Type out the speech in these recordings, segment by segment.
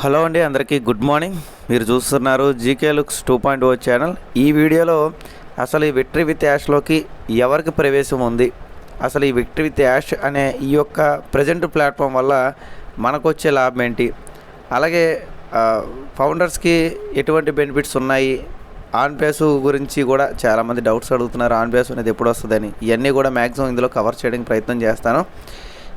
Hello అండి అందరికీ good morning. మీరు చూస్తున్నారు GK looks two point O channel. ఈ వీడియోలో అసలు ఈ విక్టరీ విత్ యాష్లోకి ఎవరికి ప్రవేశం ఉంది? అసలు ఈ విక్టరీ విత్ యాష్ అనే ఈ యొక్క ప్రజెంట్ ప్లాట్ఫామ్ వల్ల మనకు వచ్చే లాభం ఏంటి? అలాగే ఫౌండర్స్కి ఎటువంటి బెనిఫిట్స్ ఉన్నాయి? ఆన్ పేస్ గురించి కూడా చాలామంది డౌట్స్ అడుగుతున్నారు. ఆన్ పేస్ అనేది ఎప్పుడు వస్తుందని. ఇవన్నీ కూడా మ్యాక్సిమం ఇందులో కవర్ చేయడానికి ప్రయత్నం చేస్తాను.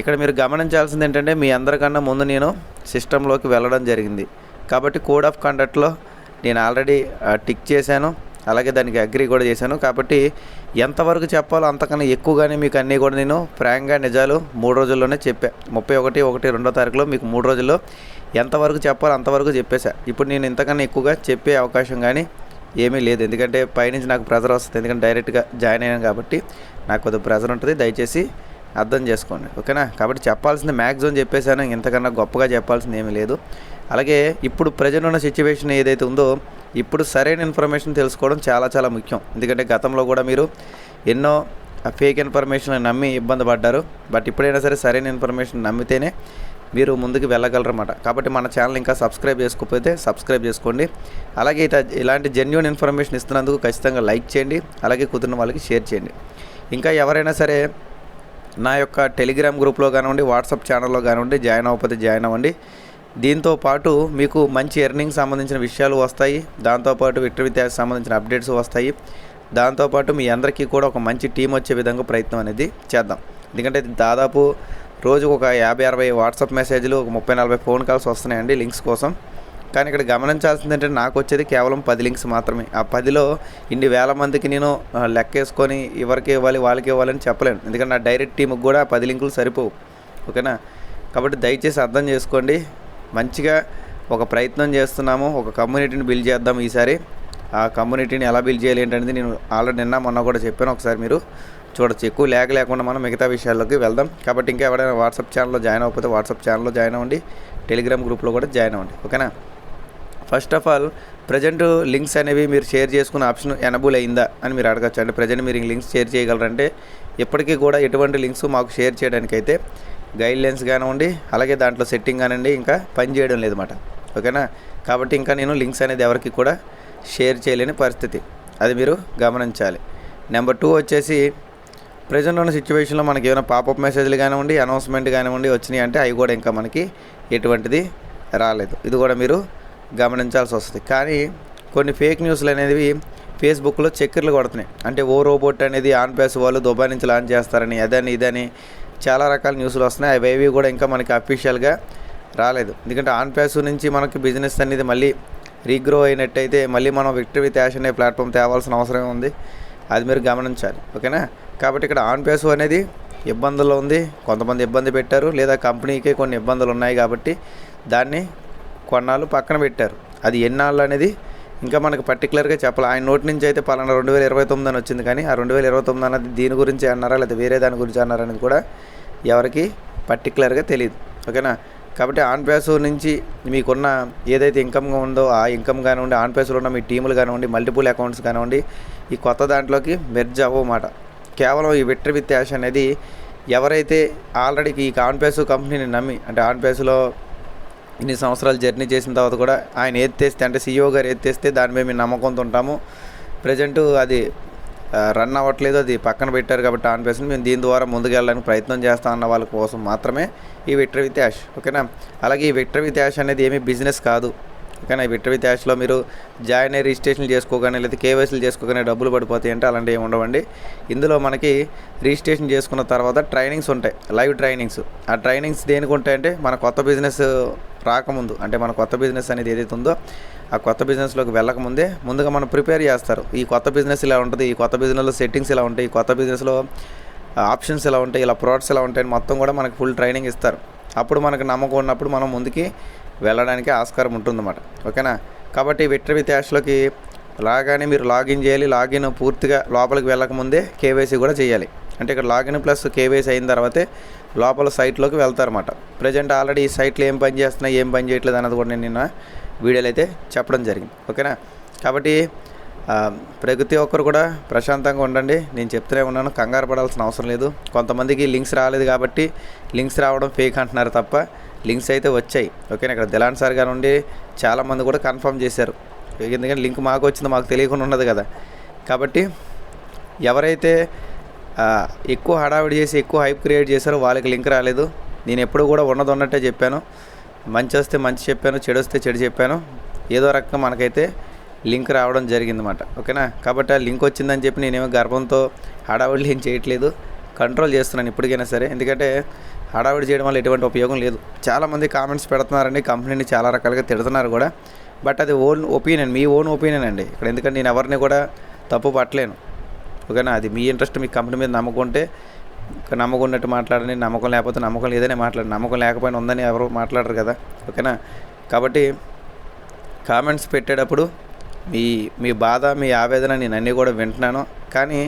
ఇక్కడ మీరు గమనించాల్సింది ఏంటంటే మీ అందరికన్నా ముందు నేను సిస్టంలోకి వెళ్ళడం జరిగింది. కాబట్టి కోడ్ ఆఫ్ కండక్ట్లో నేను ఆల్రెడీ టిక్ చేశాను. అలాగే దానికి అగ్రి కూడా చేశాను. కాబట్టి ఎంతవరకు చెప్పాలో అంతకన్నా ఎక్కువగానే మీకు అన్నీ కూడా నేను ఫ్రాంక్గా నిజాలు మూడు రోజుల్లోనే చెప్పా. ముప్పై ఒకటి ఒకటి రెండో తారీఖులో మీకు మూడు రోజుల్లో ఎంతవరకు చెప్పాలో అంతవరకు చెప్పేశా. ఇప్పుడు నేను ఇంతకన్నా ఎక్కువగా చెప్పే అవకాశం కానీ ఏమీ లేదు. ఎందుకంటే పైనుంచి నాకు ప్రెజర్ వస్తుంది. ఎందుకంటే డైరెక్ట్గా జాయిన్ అయ్యాను కాబట్టి నాకు కొద్దిగా ప్రెజర్ ఉంటుంది. దయచేసి అర్థం చేసుకోండి ఓకేనా? కాబట్టి చెప్పాల్సింది మ్యాక్సిమం చెప్పేశాను ఇంతకన్నా గొప్పగా చెప్పాల్సింది ఏమీ లేదు. అలాగే ఇప్పుడు ప్రజెంట్ ఉన్న సిచ్యువేషన్ ఏదైతే ఉందో ఇప్పుడు సరైన ఇన్ఫర్మేషన్ తెలుసుకోవడం చాలా చాలా ముఖ్యం. ఎందుకంటే గతంలో కూడా మీరు ఎన్నో ఫేక్ ఇన్ఫర్మేషన్ నమ్మి ఇబ్బంది పడ్డారు. బట్ ఇప్పుడైనా సరే సరైన ఇన్ఫర్మేషన్ నమ్మితేనే మీరు ముందుకు వెళ్ళగలరన్నమాట. కాబట్టి మన ఛానల్ ఇంకా సబ్స్క్రైబ్ చేసుకోకపోతే సబ్స్క్రైబ్ చేసుకోండి. అలాగే ఇట ఇలాంటి జెన్యున్ ఇన్ఫర్మేషన్ ఇస్తున్నందుకు ఖచ్చితంగా లైక్ చేయండి. అలాగే కుదిరిన వాళ్ళకి షేర్ చేయండి. ఇంకా ఎవరైనా సరే నా యొక్క టెలిగ్రామ్ గ్రూప్లో కానివ్వండి వాట్సాప్ ఛానల్లో కానివ్వండి జాయిన్ అవ్వకపోతే జాయిన్ అవ్వండి. దీంతో పాటు మీకు మంచి ఎర్నింగ్ సంబంధించిన విషయాలు వస్తాయి. దాంతోపాటు విక్టరీ విద్యాకి సంబంధించిన అప్డేట్స్ వస్తాయి. దాంతోపాటు మీ అందరికీ కూడా ఒక మంచి టీం వచ్చే విధంగా ప్రయత్నం అనేది చేద్దాం. ఎందుకంటే దాదాపు రోజుకు ఒక యాభై అరవై వాట్సాప్ మెసేజ్లు ఒక ముప్పై నలభై ఫోన్ కాల్స్ వస్తున్నాయండి లింక్స్ కోసం. కానీ ఇక్కడ గమనించాల్సింది ఏంటంటే నాకు వచ్చేది కేవలం పది లింక్స్ మాత్రమే. ఆ పదిలో ఇన్ని వేల మందికి నేను లెక్క వేసుకొని ఎవరికి ఇవ్వాలి వాళ్ళకి ఇవ్వాలని చెప్పలేను. ఎందుకంటే నా డైరెక్ట్ టీంకి కూడా పది లింకులు సరిపోవు. ఓకేనా? కాబట్టి దయచేసి అర్థం చేసుకోండి. మంచిగా ఒక ప్రయత్నం చేస్తున్నాము. ఒక కమ్యూనిటీని బిల్డ్ చేద్దాం ఈసారి. ఆ కమ్యూనిటీని ఎలా బిల్డ్ చేయాలి ఏంటనేది నేను ఆల్రెడీ నిన్న మొన్న కూడా చెప్పాను ఒకసారి మీరు. చూడొచ్చు. ఎక్కువ లేక లేకుండా మనం మిగతా విషయాల్లోకి వెళ్దాం. కాబట్టి ఇంకా ఎవరైనా వాట్సాప్ ఛానల్లో జాయిన్ అవ్వకపోతే వాట్సాప్ ఛానల్లో జాయిన్ అవ్వండి. టెలిగ్రామ్ గ్రూప్లో కూడా జాయిన్ అవ్వండి. ఓకేనా? First of all present links అనేవి మీరు షేర్ చేసుకునే ఆప్షన్ ఎనబుల్ అయిందా అని మీరు అడగచ్చు. అంటే ప్రజెంట్ మీరు లింక్స్ షేర్ చేయగలరంటే ఇప్పటికీ కూడా ఎటువంటి లింక్స్ మాకు షేర్ చేయడానికైతే గైడ్లైన్స్ గైడ్ లైన్స్ కానివ్వండి అలాగే దాంట్లో సెట్టింగ్ కానివ్వండి ఇంకా పని చేయడం లేదన్నమాట. ఓకేనా? కాబట్టి ఇంకా నేను లింక్స్ అనేది ఎవరికి కూడా షేర్ చేయలేని పరిస్థితి. అది మీరు గమనించాలి. నెంబర్ టూ వచ్చేసి ప్రజెంట్ ఉన్న సిచ్యువేషన్లో మనకి ఏమైనా పాపప్ మెసేజ్లు కానివ్వండి అనౌన్స్మెంట్ కానివ్వండి వచ్చినాయి అంటే అవి కూడా ఇంకా మనకి ఎటువంటిది రాలేదు. ఇది కూడా మీరు గమనించాల్సి వస్తుంది కానీ కొన్ని ఫేక్ న్యూస్లు అనేవి ఫేస్బుక్లో చక్కెర్లు కొడుతున్నాయి. అంటే ఓ రోబోట్ అనేది ఆన్ ప్యాస్ వాళ్ళు దుబాయ్ నుంచి లాంచ్ చేస్తారని అదని ఇదని చాలా రకాల న్యూస్లు వస్తున్నాయి. అవి కూడా ఇంకా మనకి అఫీషియల్గా రాలేదు. ఎందుకంటే ఆన్ ప్యాస్ నుంచి మనకి బిజినెస్ అనేది మళ్ళీ రీగ్రో అయినట్టయితే మళ్ళీ మనం విక్టరీ త్యాష్ అనే ప్లాట్ఫామ్ తేవాల్సిన అవసరం ఉంది. అది మీరు గమనించాలి. ఓకేనా? కాబట్టి ఇక్కడ ఆన్ ప్యాసు అనేది ఇబ్బందుల్లో ఉంది. కొంతమంది ఇబ్బంది పెట్టారు. లేదా కంపెనీకే కొన్ని ఇబ్బందులు ఉన్నాయి కాబట్టి దాన్ని కొన్నాళ్ళు పక్కన పెట్టారు. అది ఎన్నాళ్ళు అనేది ఇంకా మనకు పర్టికులర్గా చెప్పాలి. ఆయన నోటి నుంచి అయితే పలానా రెండు వేల ఇరవై తొమ్మిది అని వచ్చింది కానీ ఆ రెండు వేల ఇరవై తొమ్మిది అన్నది దీని గురించి అన్నారా? లేదా వేరే దాని గురించి అన్నారా అనేది కూడా ఎవరికి పర్టికులర్గా తెలియదు ఓకేనా? కాబట్టి ఆన్ ప్యాస్ నుంచి మీకున్న ఏదైతే ఇన్కమ్ ఉందో ఆ ఇన్కమ్ కానివ్వండి ఆన్ ప్యాస్లో ఉన్న మీ టీములు కానివ్వండి మల్టిపుల్ అకౌంట్స్ కానివ్వండి ఈ కొత్త దాంట్లోకి మెర్జ్ అవ్వమాట. కేవలం ఈ విట్ర విత్ యాష్ అనేది ఎవరైతే ఆల్రెడీ ఈ ఆన్ ప్యాస్ కంపెనీని నమ్మి అంటే ఆన్ ప్యాస్లో ఇన్ని సంవత్సరాలు జర్నీ చేసిన తర్వాత కూడా ఆయన ఏది తెస్తే అంటే సీఈఓ గారు ఏది తెస్తే దాని మీద మేము నమ్మకంతో ఉంటాము ప్రజెంట్ అది రన్ అవ్వట్లేదు అది పక్కన పెట్టారు కాబట్టి ఆన్ పేస్ని మేము దీని ద్వారా ముందుకు వెళ్ళడానికి ప్రయత్నం చేస్తాం అన్న వాళ్ళ కోసం మాత్రమే ఈ విక్టరీ విత్ యాష్ ఓకేనా? అలాగే ఈ విక్టరీ విత్ యాష్ అనేది ఏమీ బిజినెస్ కాదు ఓకేనా? ఈ విక్టరీ విత్ యాష్లో మీరు జాయిన్ అయ్యి రిజిస్ట్రేషన్ చేసుకోగానే లేదా కేవైసీలు చేసుకోగానే డబ్బులు పడిపోతాయి అంటే అలాంటివి ఏమి ఉండవండి. ఇందులో మనకి రిజిస్ట్రేషన్ చేసుకున్న తర్వాత ట్రైనింగ్స్ ఉంటాయి లైవ్ ట్రైనింగ్స్. ఆ ట్రైనింగ్స్ దేనికి ఉంటాయంటే మన కొత్త బిజినెస్ రాకముందు అంటే మన కొత్త బిజినెస్ అనేది ఏదైతే ఉందో ఆ కొత్త బిజినెస్లోకి వెళ్ళకముందే ముందుగా మనం ప్రిపేర్ చేస్తారు. ఈ కొత్త బిజినెస్ ఇలా ఉంటుంది ఈ కొత్త బిజినెస్లో సెట్టింగ్స్ ఇలా ఉంటాయి ఈ కొత్త బిజినెస్లో ఆప్షన్స్ ఎలా ఉంటాయి ఇలా ప్రోడక్ట్స్ ఎలా ఉంటాయి అని మొత్తం కూడా మనకి ఫుల్ ట్రైనింగ్ ఇస్తారు. అప్పుడు మనకు నమ్మకం ఉన్నప్పుడు మనం ముందుకి వెళ్ళడానికి ఆస్కారం ఉంటుందన్నమాట. ఓకేనా? కాబట్టి విక్టరీ ట్యాష్లోకి రాగానే మీరు లాగిన్ చేయాలి లాగిన్ పూర్తిగా లోపలికి వెళ్ళకముందే కేవైసీ కూడా చేయాలి. అంటే ఇక్కడ లాగిన్ ప్లస్ కేవైసీ అయిన తర్వాతే లోపల సైట్లోకి వెళ్తారన్నమాట. ప్రజెంట్ ఆల్రెడీ ఈ సైట్లో ఏం పని చేస్తున్నాయి ఏం పని చేయట్లేదు అన్నది కూడా నేను నిన్న వీడియోలో అయితే చెప్పడం జరిగింది. ఓకేనా? కాబట్టి ఆ, ప్రతి ఒక్కరు కూడా ప్రశాంతంగా ఉండండి. నేను చెప్తూనే ఉన్నాను కంగారు పడాల్సిన అవసరం లేదు. కొంతమందికి లింక్స్ రాలేదు కాబట్టి లింక్స్ రావడం ఫేక్ అంటున్నారు తప్ప లింక్స్ అయితే వచ్చాయి. ఓకేనా? ఇక్కడ దిలాన్ సార్ గారు ఉండి చాలామంది కూడా కన్ఫర్మ్ చేశారు. ఎందుకంటే లింక్ మాకు వచ్చింది మాకు తెలియకుండా ఉన్నది కదా. కాబట్టి ఎవరైతే ఎక్కువ హడావిడి చేసి ఎక్కువ హైప్ క్రియేట్ చేశారు వాళ్ళకి లింక్ రాలేదు. నేను ఎప్పుడు కూడా ఉన్నది ఉన్నట్టే చెప్పాను. మంచి వస్తే మంచి చెప్పాను చెడు వస్తే చెడు చెప్పాను. ఏదో రకంగా మనకైతే లింక్ రావడం జరిగిందన్నమాట. ఓకేనా? కాబట్టి ఆ లింక్ వచ్చిందని చెప్పి నేనేమో గర్భంతో హడావిడి ఏం చేయట్లేదు. కంట్రోల్ చేస్తున్నాను ఇప్పటికైనా సరే. ఎందుకంటే హడావిడి చేయడం వల్ల ఎటువంటి ఉపయోగం లేదు. చాలామంది కామెంట్స్ పెడుతున్నారండి. కంపెనీని చాలా రకాలుగా తిడుతున్నారు కూడా. బట్ అది ఓన్ ఒపీనియన్ మీ ఓన్ ఒపీనియన్ అండి. ఇక్కడ ఎందుకంటే నేను ఎవరిని కూడా తప్పు పట్టలేను. ఓకేనా అది మీ ఇంట్రెస్ట్ మీ కంపెనీ మీద నమ్మకం ఉంటే మాట్లాడని నమ్మకం ఉన్నట్టు నమ్మకం లేకపోతే నమ్మకం లేదనే మాట్లాడండి. నమ్మకం లేకపోయినా ఉందని ఎవరు మాట్లాడరు కదా. ఓకేనా? కాబట్టి కామెంట్స్ పెట్టేటప్పుడు మీ మీ బాధ మీ ఆవేదన నేను అన్నీ కూడా వింటున్నాను. కానీ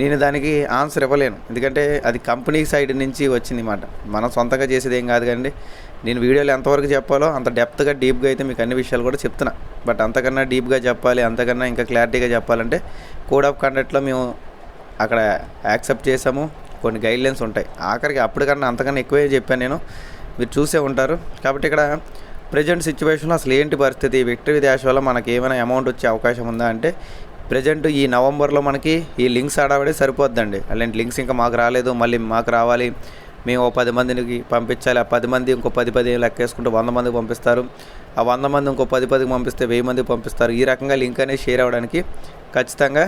నేను దానికి ఆన్సర్ ఇవ్వలేను. ఎందుకంటే అది కంపెనీ సైడ్ నుంచి వచ్చింది మాట. మనం సొంతంగా చేసేది ఏం కాదు కానీ నేను వీడియోలో ఎంతవరకు చెప్పాలో అంత డెప్త్గా డీప్గా అయితే మీకు అన్ని విషయాలు కూడా చెప్తున్నా. బట్ అంతకన్నా డీప్గా చెప్పాలి అంతకన్నా ఇంకా క్లారిటీగా చెప్పాలంటే కోడ్ ఆఫ్ కండక్ట్లో మేము అక్కడ యాక్సెప్ట్ చేసాము కొన్ని గైడ్లైన్స్ ఉంటాయి. ఆఖరికి అప్పటికన్నా అంతకన్నా ఎక్కువే చెప్పాను నేను. మీరు చూసే ఉంటారు. కాబట్టి ఇక్కడ ప్రజెంట్ సిచ్యువేషన్లో అసలు ఏంటి పరిస్థితి? విక్టరీ డాష్ వల్ల మనకి ఏమైనా అమౌంట్ వచ్చే అవకాశం ఉందా అంటే ప్రజెంట్ ఈ నవంబర్లో మనకి ఈ లింక్స్ ఆడబడి సరిపోద్దండి. అలాంటి లింక్స్ ఇంకా మాకు రాలేదు మళ్ళీ మాకు రావాలి. మేము ఓ పది మందికి పంపించాలి. ఆ పది మంది ఇంకో పది పది లెక్కేసుకుంటే వంద మందికి పంపిస్తారు. ఆ వంద మంది ఇంకో పది పదికి పంపిస్తే వెయ్యి మందికి పంపిస్తారు. ఈ రకంగా లింక్ అనేది షేర్ అవ్వడానికి ఖచ్చితంగా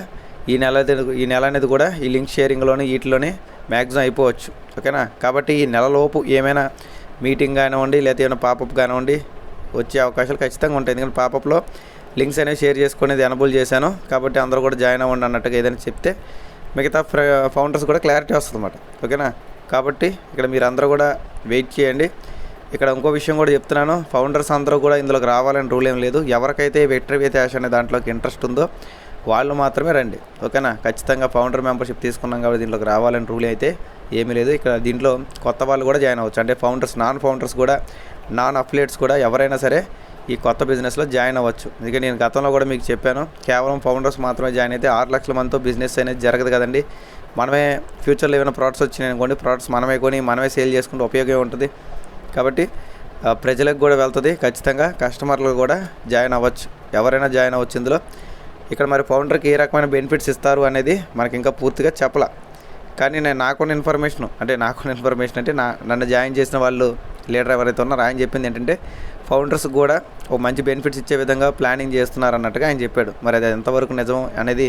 ఈ నెల ఈ నెల అనేది కూడా ఈ లింక్ షేరింగ్లోనే వీటిలోనే మ్యాక్సిమం అయిపోవచ్చు. ఓకేనా? కాబట్టి ఈ నెలలోపు ఏమైనా మీటింగ్ కానివ్వండి లేకపోతే ఏమైనా పాపప్ కానివ్వండి వచ్చే అవకాశాలు ఖచ్చితంగా ఉంటాయి. ఎందుకంటే పాపప్లో లింక్స్ అనేవి షేర్ చేసుకునేది ఎనబుల్ చేశాను. కాబట్టి అందరూ కూడా జాయిన్ అవ్వండి అన్నట్టుగా ఏదైనా చెప్తే మిగతా ఫౌండర్స్ కూడా క్లారిటీ వస్తుంది అన్నమాట ఓకేనా? కాబట్టి ఇక్కడ మీరు అందరూ కూడా వెయిట్ చేయండి. ఇక్కడ ఇంకో విషయం కూడా చెప్తున్నాను. ఫౌండర్స్ అందరూ కూడా ఇందులోకి రావాలని రూల్ ఏం లేదు. ఎవరికైతే వెక్టరీ యాష్ అనే దాంట్లోకి ఇంట్రెస్ట్ ఉందో వాళ్ళు మాత్రమే రండి. ఓకేనా? ఖచ్చితంగా ఫౌండర్ మెంబర్షిప్ తీసుకున్నాం కాబట్టి దీంట్లోకి రావాలని రూల్ అయితే ఏమీ లేదు. ఇక్కడ దీంట్లో కొత్త వాళ్ళు కూడా జాయిన్ అవ్వచ్చు. అంటే ఫౌండర్స్ నాన్ ఫౌండర్స్ కూడా నాన్ అఫిలియేట్స్ కూడా ఎవరైనా సరే ఈ కొత్త బిజినెస్లో జాయిన్ అవ్వచ్చు. ఎందుకంటే నేను గతంలో కూడా మీకు చెప్పాను కేవలం ఫౌండర్స్ మాత్రమే జాయిన్ అయితే ఆరు లక్షల మందితో బిజినెస్ అనేది జరగదు కదండి. మనమే ఫ్యూచర్లో ఏమైనా ప్రోడక్ట్స్ వచ్చినాయి అనుకోండి ప్రోడక్ట్స్ మనమే కొని మనమే సేల్ చేసుకుంటే ఉపయోగం ఉంటుంది. కాబట్టి ప్రజలకు కూడా వెళ్తుంది. ఖచ్చితంగా కస్టమర్లు కూడా జాయిన్ అవ్వచ్చు. ఎవరైనా జాయిన్ అవ్వచ్చు ఇందులో. ఇక్కడ మరి ఫౌండర్కి ఏ రకమైన బెనిఫిట్స్ ఇస్తారు అనేది మనకి ఇంకా పూర్తిగా చెప్పలే. కానీ నేను నాకున్న ఇన్ఫర్మేషన్ అంటే నాకున్న ఇన్ఫర్మేషన్ అంటే నా నన్ను జాయిన్ చేసిన వాళ్ళు లీడర్ ఎవరైతే ఉన్నారో ఆయన చెప్పింది ఏంటంటే ఫౌండర్స్ కూడా ఒక మంచి బెనిఫిట్స్ ఇచ్చే విధంగా ప్లానింగ్ చేస్తున్నారు అన్నట్టుగా ఆయన చెప్పాడు. మరి అది ఎంతవరకు నిజం అనేది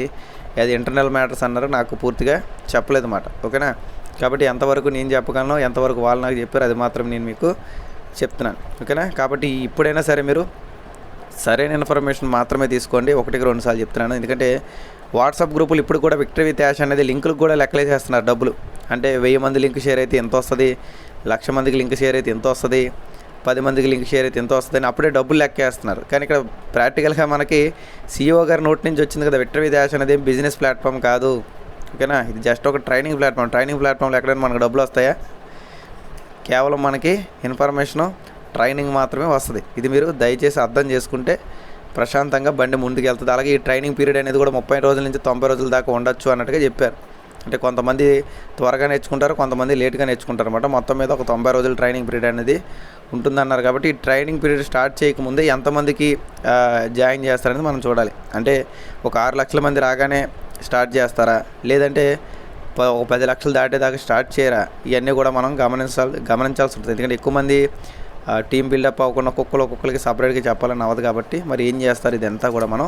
అది ఇంటర్నల్ మ్యాటర్స్ అన్నారు నాకు పూర్తిగా చెప్పలేదు మాట. ఓకేనా? కాబట్టి ఎంతవరకు నేను చెప్పగలను ఎంతవరకు వాళ్ళు నాకు చెప్పారు అది మాత్రం నేను మీకు చెప్తున్నాను. ఓకేనా? కాబట్టి ఇప్పుడైనా సరే మీరు సరైన ఇన్ఫర్మేషన్ మాత్రమే తీసుకోండి. ఒకటికి రెండు సార్లు చెప్తున్నాను. ఎందుకంటే వాట్సాప్ గ్రూపులు ఇప్పుడు కూడా విక్టరీ విత్ యాష్ అనేది లింకులు కూడా లెక్కలేసేస్తున్నారు డబ్బులు. అంటే వెయ్యి మంది లింక్ షేర్ అయితే ఎంత వస్తుంది? లక్ష మందికి లింక్ షేర్ అయితే ఎంత వస్తుంది? పది మందికి లింక్ షేర్ అయితే ఎంత వస్తుంది? అని అప్పుడే డబ్బులు లెక్కేస్తున్నారు. కానీ ఇక్కడ ప్రాక్టికల్గా మనకి సీఈఓ గారి నోటి నుంచి వచ్చింది కదా విక్టరీ విత్ యాష్ అనేది బిజినెస్ ప్లాట్ఫామ్ కాదు. ఓకేనా? ఇది జస్ట్ ఒక ట్రైనింగ్ ప్లాట్ఫామ్. ట్రైనింగ్ ప్లాట్ఫామ్లో ఎక్కడైనా మనకు డబ్బులు వస్తాయా? కేవలం మనకి ఇన్ఫర్మేషను ట్రైనింగ్ మాత్రమే వస్తుంది. ఇది మీరు దయచేసి అర్థం చేసుకుంటే ప్రశాంతంగా బండి ముందుకు వెళ్తుంది. అలాగే ఈ ట్రైనింగ్ పీరియడ్ అనేది కూడా ముప్పై రోజుల నుంచి తొంభై రోజుల దాకా ఉండొచ్చు అన్నట్టుగా చెప్పారు. అంటే కొంతమంది త్వరగా నేర్చుకుంటారు కొంతమంది లేట్గా నేర్చుకుంటారు అనమాట మొత్తం మీద ఒక తొంభై రోజుల ట్రైనింగ్ పీరియడ్ అనేది ఉంటుందన్నారు కాబట్టి ఈ ట్రైనింగ్ పీరియడ్ స్టార్ట్ చేయకముందే ఎంతమందికి జాయిన్ చేస్తారనేది మనం చూడాలి. అంటే ఒక ఆరు లక్షల మంది రాగానే స్టార్ట్ చేస్తారా? లేదంటే ప- ఒక పది లక్షలు దాటేదాకా స్టార్ట్ చేయరా? ఇవన్నీ కూడా మనం గమనించాలి గమనించాల్సి ఉంటుంది. ఎందుకంటే ఎక్కువ మంది టీం బిల్డప్ అవ్వకుండా ఒక్కొక్కరు ఒక్కొక్కరికి సపరేట్గా చెప్పాలని అవ్వదు కాబట్టి మరి ఏం చేస్తారు ఇదంతా కూడా మనం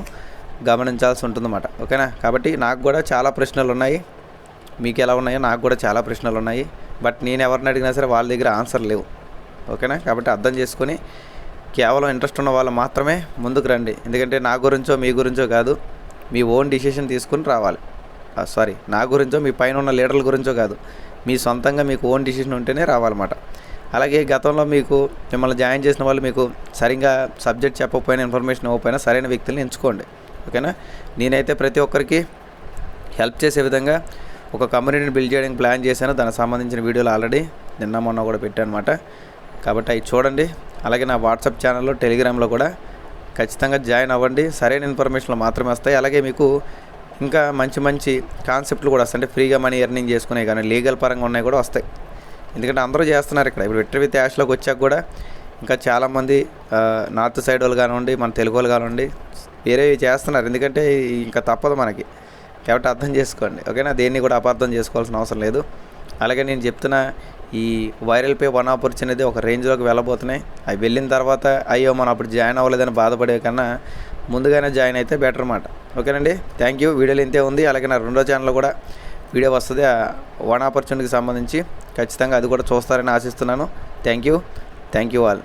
గమనించాల్సి ఉంటుందన్నమాట. ఓకేనా? కాబట్టి నాకు కూడా చాలా ప్రశ్నలు ఉన్నాయి. మీకు ఎలా ఉన్నాయో నాకు కూడా చాలా ప్రశ్నలు ఉన్నాయి. బట్ నేను ఎవరిని అడిగినా సరే వాళ్ళ దగ్గర ఆన్సర్ లేవు. ఓకేనా? కాబట్టి అర్థం చేసుకొని కేవలం ఇంట్రెస్ట్ ఉన్న వాళ్ళు మాత్రమే ముందుకు రండి. ఎందుకంటే నా గురించో మీ గురించో కాదు మీ ఓన్ డిసిషన్ తీసుకుని రావాలి. సారీ నా గురించో మీ పైన ఉన్న లీడర్ల గురించో కాదు మీ సొంతంగా మీకు ఓన్ డిసిషన్ ఉంటేనే రావాలన్నమాట. అలాగే గతంలో మీకు మిమ్మల్ని జాయిన్ చేసిన వాళ్ళు మీకు సరిగ్గా సబ్జెక్ట్ చెప్పకపోయినా ఇన్ఫర్మేషన్ ఇవ్వకపోయినా సరైన వ్యక్తులను ఎంచుకోండి. ఓకేనా? నేనైతే ప్రతి ఒక్కరికి హెల్ప్ చేసే విధంగా ఒక కమ్యూనిటీని బిల్డ్ చేయడానికి ప్లాన్ చేశాను. దానికి సంబంధించిన వీడియోలు ఆల్రెడీ నిన్న మొన్న కూడా పెట్టాను అనమాట కాబట్టి అవి చూడండి. అలాగే నా వాట్సాప్ ఛానల్లో టెలిగ్రామ్లో కూడా ఖచ్చితంగా జాయిన్ అవ్వండి. సరైన ఇన్ఫర్మేషన్లు మాత్రమే వస్తాయి. అలాగే మీకు ఇంకా మంచి మంచి కాన్సెప్ట్లు కూడా వస్తాయి. అంటే ఫ్రీగా మనీ ఎర్నింగ్ చేసుకునే కానీ లీగల్ పరంగా ఉన్నాయి కూడా వస్తాయి. ఎందుకంటే అందరూ చేస్తున్నారు ఇక్కడ. ఇప్పుడు విక్టరీ విత్ యాష్లోకి వచ్చాక కూడా ఇంకా చాలామంది నార్త్ సైడ్ వాళ్ళు కానివ్వండి మన తెలుగు వాళ్ళు కానివ్వండి వేరేవి చేస్తున్నారు. ఎందుకంటే ఇంకా తప్పదు మనకి. కాబట్టి అర్థం చేసుకోండి. ఓకేనా? దేన్ని కూడా అపార్థం చేసుకోవాల్సిన అవసరం లేదు. అలాగే నేను చెప్తున్న ఈ వైరల్ పే వన్ ఆపర్చునిటీ ఒక రేంజ్లోకి వెళ్ళబోతున్నాయి. అవి వెళ్ళిన తర్వాత అయ్యో మనం అప్పుడు జాయిన్ అవ్వలేదని బాధపడే కన్నా ముందుగానే జాయిన్ అయితే బెటర్ అన్నమాట. ఓకేనండి? Thank you. వీడియోలు ఇంతే ఉంది. అలాగే నా రెండో ఛానల్ కూడా వీడియో వస్తుంది. వన్ ఆపర్చునిటీకి సంబంధించి. ఖచ్చితంగా అది కూడా చూస్తారని ఆశిస్తున్నాను. Thank you thank you all